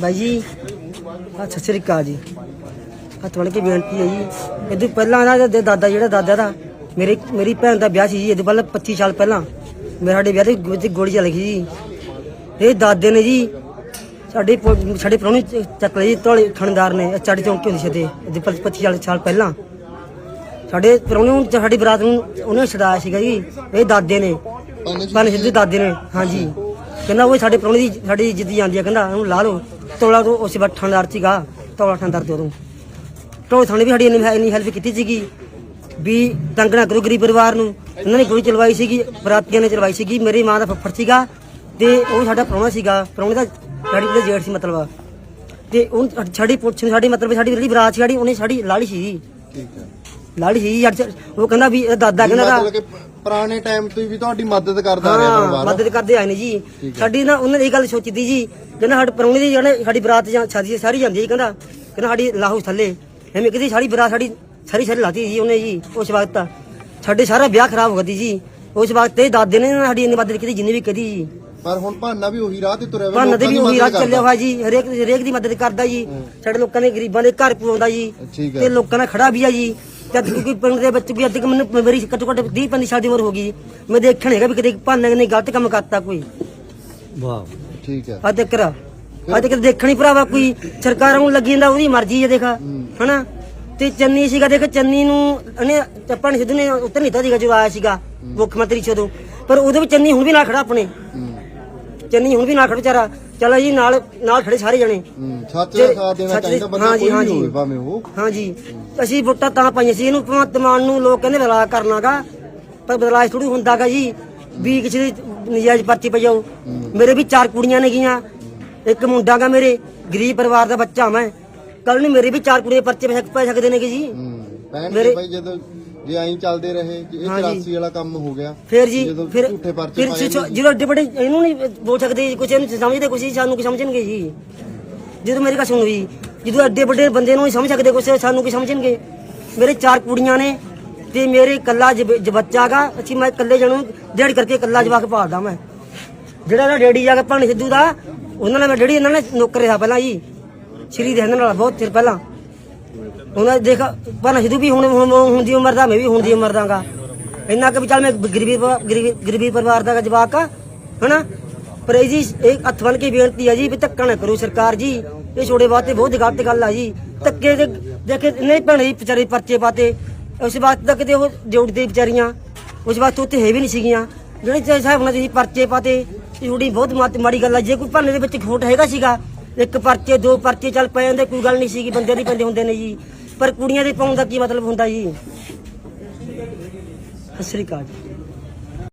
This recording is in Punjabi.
ਬਾਈ ਜੀ ਆ ਸਤਿ ਸ੍ਰੀ ਅਕਾਲ ਜੀ। ਹੱਥ ਵੜ ਕੇ ਬੇਨਤੀ ਹੈ ਜੀ। ਇਹ ਤੋਂ ਪਹਿਲਾਂ ਨਾ ਇਹਦਾ ਦਾਦਾ ਜਿਹੜਾ ਦਾਦਾ ਦਾ ਮੇਰੇ ਮੇਰੀ ਭੈਣ ਦਾ ਵਿਆਹ ਸੀ ਜੀ ਇਹਦੇ ਪਹਿਲਾਂ 25 ਸਾਲ ਪਹਿਲਾਂ। ਮੇਰੇ ਸਾਡੇ ਵਿਆਹ ਦੇ ਵਿੱਚ ਗੋਲੀ ਚੱਲ ਗਈ ਜੀ। ਇਹ ਦਾਦੇ ਨੇ ਜੀ ਸਾਡੇ ਸਾਡੇ ਪ੍ਰਾਹੁਣੇ ਚੱਕ ਲਈ ਤੋਲੇ ਥਾਣੇਦਾਰ ਨੇ ਚਾੜੀ ਚੌਂਕੀ ਹੁੰਦੀ ਸੀ ਇਹਦੇ ਪਹਿਲਾਂ 25 ਸਾਲ ਸਾਲ ਪਹਿਲਾਂ। ਸਾਡੇ ਪ੍ਰਾਹੁਣੇ ਨੂੰ ਸਾਡੀ ਬਰਾਤ ਨੂੰ ਉਹਨੇ ਛਡਾਇਆ ਸੀਗਾ ਜੀ ਇਹ ਦਾਦੇ ਨੇ। ਬਨ ਸਿੱਧੂ ਦਾਦੇ ਨੇ ਹਾਂਜੀ। ਕਹਿੰਦਾ ਉਹ ਸਾਡੇ ਪ੍ਰਾਹੁਣੇ ਦੀ ਸਾਡੀ ਇੱਜ਼ਤ ਜਾਂਦੀ ਆ ਕਹਿੰਦਾ ਉਹਨੂੰ ਲਾ ਲਓ। ਤੋਲਾ ਤੋਂ ਉਸ ਵਕਤ ਥਾਣੇਦਾਰ ਸੀਗਾ ਤੋਲਾ ਥਾਣੇਦਾਰ ਤੇ ਉਦੋਂ। ਟੋਲ ਥਾਣੇ ਵੀ ਸਾਡੀ ਇੰਨੀ ਇੰਨੀ ਹੈਲਪ ਕੀਤੀ ਸੀਗੀ। ਵੀ ਤੰਗ ਨਾ ਕਰੋ ਗਰੀਬ ਪਰਿਵਾਰ ਨੂੰ ਉਹਨਾਂ ਨੇ ਗੋਲੀ ਚਲਵਾਈ ਸੀਗੀ ਬਰਾਤੀਆਂ ਨੇ ਚਲਵਾਈ ਸੀਗੀ ਮੇਰੀ ਮਾਂ ਦਾ ਫੱਫੜ ਸੀਗਾ ਤੇ ਉਹ ਸਾਡਾ ਪ੍ਰਾਹੁਣਾ ਸੀਗਾ ਪ੍ਰਾਹੁਣੇ ਦਾ ਸਾਡੀ ਉਹਦੇ ਜੇਠ ਸੀ ਮਤਲਬ। ਤੇ ਉਹ ਸਾਡੀ ਪੁੱਛ ਸਾਡੀ ਮਤਲਬ ਸਾਡੀ ਜਿਹੜੀ ਬਰਾਤ ਸੀ ਸਾਡੀ ਉਹਨੇ ਸਾਡੀ ਲਾੜੀ ਸੀ। ਠੀਕ ਹੈ। ਲਾੜੀ ਸੀ ਉਹ ਕਹਿੰਦਾ ਵੀ ਦਾਦਾ ਕਹਿੰਦਾ ਦਾ ਪੁਰਾਣੇ ਟਾਈਮ ਤੋਂ ਵੀ ਤੁਹਾਡੀ ਮਦਦ ਕਰਦਾ ਰਿਹਾ ਹਾਂ ਪਰਿਵਾਰ। ਮਦਦ ਕਰਦੇ ਆਏ ਨੇ ਜੀ। ਸਾਡੀ ਨਾ ਉਹਨਾਂ ਨੇ ਇਹ ਗੱਲ ਸੋਚੀ ਤੀ ਜੀ ਕਹਿੰਦਾ ਸਾਡੇ ਪਰੌਣੇ ਦੀ ਜਿਹੜੇ ਸਾਡੀ ਬਰਾਤ ਜਾਂ ਸ਼ਾਦੀ ਸਾਰੀ ਜਾਂਦੀ ਜੀ ਕਹਿੰਦਾ ਕਹਿੰਦਾ ਸਾਡੀ ਲਾਹੌਸ ਥੱਲੇ। ਐਵੇਂ ਕਿਤੇ ਸਾਡੀ ਬਰਾਤ ਸਾਡੀ ਸਾਰੀ ਸਾਰੀ ਲਾਤੀ ਜੀ ਉਹਨੇ ਜੀ ਉਸ ਵਕਤ। ਸਾਡੇ ਸਾਰਾ ਵਿਆਹ ਖਰਾਬ ਹੋ ਤੀ ਜੀ। ਉਸ ਵਕਤ ਤੇ ਦਾਦੇ ਨੇ ਸਾਡੀ ਇੰਨੀ ਮਦਦ ਕੀਤੀ ਜਿੰਨੀ ਵੀ ਕੀਤੀ ਜੀ। ਪਰ ਹੁਣ ਭਾਨਾ ਵੀ ਉਹੀ ਰਾਹ ਤੇ ਤੁਰਿਆ ਹੋਇਆ, ਭਾਨਾ ਦੇ ਵੀ ਦੀ ਉਹੀ ਰਾਹ। ਚੱਲਿਆ ਹੋਇਆ ਜੀ ਹਰੇਕ ਹਰੇਕ ਦੀ ਮਦਦ ਕਰਦਾ ਜੀ। ਸਾਡੇ ਲੋਕਾਂ ਦੇ ਗਰੀਬਾਂ ਦੇ ਘਰ ਪਵਾਉਂਦਾ ਜੀ। ਤੇ ਲੋਕਾਂ ਨਾਲ ਖੜਾ ਵੀ ਆ ਜੀ। ਜਦ ਕੋਈ ਪਿੰਡ ਦੇ ਬੱਚੇ ਵੀ ਅੱਜ ਮੈਨੂੰ ਮੇਰੀ ਘੱਟੋ ਘੱਟ 30 35 ਸਾਲ ਦੀ ਉਮਰ ਹੋ ਗਈ ਮੈਂ ਦੇਖਣ ਹੈਗਾ ਵੀ ਕਿਤੇ ਭਾਨਾ ਨੇ ਗਲਤ ਕੰਮ ਕਰਤਾ ਕੋਈ। ਵਾਹ। ਠੀਕ ਹੈ। ਅੱਜ ਤੱਕ ਅੱਜ ਤੱਕ ਦੇਖਣੀ ਭਰਾਵਾ ਕੋਈ ਸਰਕਾਰਾਂ ਨੂੰ ਲੱਗੀ ਜਾਂਦਾ ਉਹਦੀ ਮਰਜ਼ੀ ਹੈ ਦੇਖਾ। ਹਨਾ? ਤੇ ਚੰਨੀ ਸੀਗਾ ਦੇਖ ਚੰਨੀ ਨੂੰ ਉਹਨੇ ਚੱਪਣ ਸਿੱਧੂ ਨੇ ਉੱਤਰ ਨਹੀਂ ਤਾ ਸੀਗਾ ਜੋ ਆਇਆ ਸੀਗਾ ਮੁੱਖ ਮੰਤਰੀ ਉਦੋਂ। ਪਰ ਉਹਦੇ ਵਿੱਚ ਚੰਨੀ ਹੁਣ ਵੀ ਨਾਲ ਖੜਾ ਆਪਣੇ। ਚੰਨੀ ਹੁਣ ਵੀ ਨਾਲ ਖੜਾ ਵਿਚਾਰਾ ਚਲੋ ਜੀ ਨਾਲ ਨਾਲ ਖੜੇ ਸਾਰੇ ਜਣੇ। ਹੂੰ ਸੱਚ ਦਾ ਤੇ ਸਾਥ ਦੇਣਾ ਸੱਚ ਦੇ- ਚਾਹੀਦਾ ਬੰਦਾ ਹਾਂਜੀ, ਕੋਈ ਵੀ ਹਾਂਜੀ। ਹੋਵੇ ਭਾਵੇਂ ਉਹ। ਹਾਂਜੀ। ਅਸੀਂ ਵੋਟਾਂ ਤਾਂ ਪਾਈਆਂ ਸੀ ਇਹਨੂੰ ਭਗਵੰਤ ਮਾਨ ਨੂੰ ਲੋਕ ਕਹਿੰਦੇ ਬਦਲਾਅ ਕਰਨਾਗਾ ਪਰ ਬਦਲਾਅ ਥੋੜੀ ਹੁੰਦਾਗਾ ਜੀ। ਵੀ ਕਿਸੇ ਦੀ ਨਜਾਇਜ਼ ਪਰਚੀ ਪਈ ਜਾਓ ਮੇਰੇ ਵੀ ਚਾਰ ਕੁੜੀਆਂ ਨੇ ਗੀਆਂ ਇੱਕ ਮੁੰਡਾ ਗਾ ਮੇਰੇ ਗਰੀਬ ਪਰਿਵਾਰ ਦਾ ਬੱਚਾ ਮੈਂ। ਕੱਲ ਨੂੰ ਮੇਰੇ ਵੀ ਚਾਰ ਕੁੜੀਆਂ ਪਰਚੇ ਪੈ ਸਕ- ਪੈ ਸਕਦੇ ਨੇ ਜੀ। ਹੂੰ ਪੈਣ ਮੇਰੇ- ਭਾਈ ਜਦੋਂ ਜੇ ਐਂ ਚੱਲਦੇ ਰਹੇ ਜੇ ਇਹ ਹਾਂਜੀ। 84 ਵਾਲਾ ਕੰਮ ਹੋ ਗਿਆ ਫਿਰ ਜੀ ਜਦੋਂ ਫਿਰ ਝੂਠੇ ਪਰਚੇ ਫਿਰ ਪਾਏ ਏਡੇ ਵੱਡੇ ਇਹਨੂੰ ਨਹੀਂ ਬੋਲ ਸਕਦੇ ਕੁਛ ਇਹਨੂੰ ਸਮਝਦੇ ਕੁਛ ਸਾਨੂੰ ਕੀ ਸਮਝਣਗੇ ਜੀ? ਜਦੋਂ ਮੇਰੀ ਗੱਲ ਸੁਣ ਜਦੋਂ ਐਡੇ ਵੱਡੇ ਬੰਦੇ ਨੂੰ ਨਹੀਂ ਸਮਝ ਸਕਦੇ ਕੁਛ ਸਾਨੂੰ ਕੀ ਸਮਝਣਗੇ? ਮੇਰੇ ਚਾਰ ਕੁੜੀਆਂ ਨੇ ਤੇ ਮੇਰੇ ਇਕੱਲਾ ਜ ਬੱਚਾ ਗਾ ਅਸੀਂ ਮੈਂ ਇਕੱਲੇ ਜਣੂ ਡੇਢ ਕਰਕੇ ਇਕੱਲਾ ਜਵਾਕ ਪਾਲਦਾ ਮੈਂ। ਜਿਹੜਾ ਨਾ ਡੈਡੀ ਜਾ ਕੇ ਭਣ ਸਿੱਧੂ ਦਾ ਉਹਨਾਂ ਨਾਲ ਮੈਂ ਡੈਡੀ ਇਹਨਾਂ ਨੇ ਨੌਕਰ ਰਿਹਾ ਪਹਿਲਾਂ ਜੀ। ਸ਼੍ਰੀ ਦੇ ਨਾਲ ਬਹੁਤ ਚਿਰ ਪਹਿਲਾਂ। ਹੁਣ ਦੇਖ ਭਣ ਸਿੱਧੂ ਵੀ ਹੁਣ ਹੁਣ ਹੁਣ ਦੀ ਉਮਰ ਦਾ, ਮੈਂ ਵੀ ਹੁਣ ਦੀ ਉਮਰ ਦਾਗਾ। ਇੰਨਾ ਕਿ ਵੀ ਚੱਲ ਮੈਂ ਗਰੀਬੀ ਪ- ਗਰੀਬੀ ਗਰੀਬੀ ਪਰਿਵਾਰ ਦਾ ਜਵਾਕ ਆ, ਹਨਾ? ਪਰ ਇਹ ਜੀ, ਇਹ ਹੱਥ ਬਣ ਕੇ ਬੇਨਤੀ ਆ ਜੀ ਵੀ ਧੱਕਾ ਨਾ ਕਰੋ ਸਰਕਾਰ ਜੀ। ਇਹ ਛੋੜੇ ਵਾਸਤੇ ਬਹੁਤ ਗਲਤ ਗੱਲ ਆ ਜੀ। ਧੱਕੇ ਦੇ ਦੇਖੇ, ਨਹੀਂ ਭੈਣੇ ਜੀ, ਵਿਚਾਰੇ ਪਰਚੇ ਪਾਤੇ। ਉਸ ਬਾਤ ਤੱਕ ਤੇ ਉਹ ਜੋੜਦੇ ਵਿਚਾਰੀਆਂ, ਉਸ ਬਾਤ ਉੱਤੇ ਹੈ ਵੀ ਨਹੀਂ ਸੀਗੀਆਂ। ਜਿਹੜੇ ਚਾਹੇ ਸਾਹਿਬ ਨਾਲ ਜੀ ਪਰਚੇ ਪਾਤੇ ਇਹ ਬਹੁਤ ਮਾਤ- ਮਾੜੀ ਗੱਲ ਆ ਜੇ। ਕੋਈ ਭਾਨੇ ਦੇ ਵਿੱਚ ਖੋਟ ਹੈਗਾ ਸੀਗਾ। ਇੱਕ ਪਰਚੇ, ਦੋ ਪਰਚੇ ਚੱਲ ਪਏ ਜਾਂਦੇ, ਕੋਈ ਗੱਲ ਨਹੀਂ ਸੀਗੀ, ਬੰਦੇ ਨਹੀਂ ਪੈਂਦੇ ਹੁੰਦੇ ਨੇ ਜੀ। ਪਰ ਕੁੜੀਆਂ ਦੇ ਪਾਉਣ ਦਾ ਕੀ ਮਤਲਬ ਹੁੰਦਾ ਜੀ? ਸਤਿ ਸ੍ਰੀ ਅਕਾਲ ਜੀ।